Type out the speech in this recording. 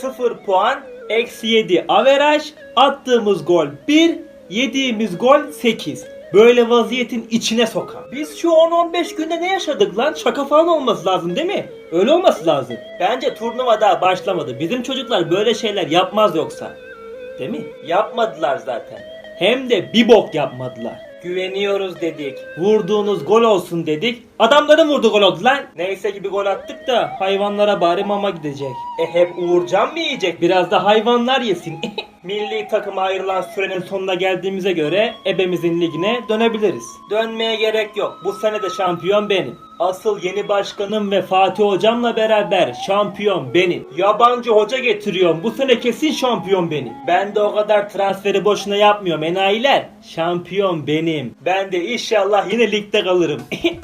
0 puan, eksi 7 averaj, attığımız gol 1, yediğimiz gol 8. Böyle vaziyetin içine sokan. Biz şu 10-15 günde ne yaşadık lan? Şaka falan olması lazım değil mi? Öyle olması lazım. Bence turnuva daha başlamadı. Bizim çocuklar böyle şeyler yapmaz yoksa. Değil mi? Yapmadılar zaten. Hem de bir bok yapmadılar. Güveniyoruz dedik. Vurduğunuz gol olsun dedik. Adamların vurdu gol oldu lan. Neyse ki bir gol attık da hayvanlara bari mama gidecek. E hep Uğurcan mı yiyecek? Biraz da hayvanlar yesin. Milli takıma ayrılan sürenin sonuna geldiğimize göre ebemizin ligine dönebiliriz. Dönmeye gerek yok. Bu sene de şampiyon benim. Asıl yeni başkanım ve Fatih hocamla beraber şampiyon benim. Yabancı hoca getiriyorum. Bu sene kesin şampiyon benim. Ben de o kadar transferi boşuna yapmıyorum enayiler. Şampiyon benim. Ben de inşallah yine ligde kalırım.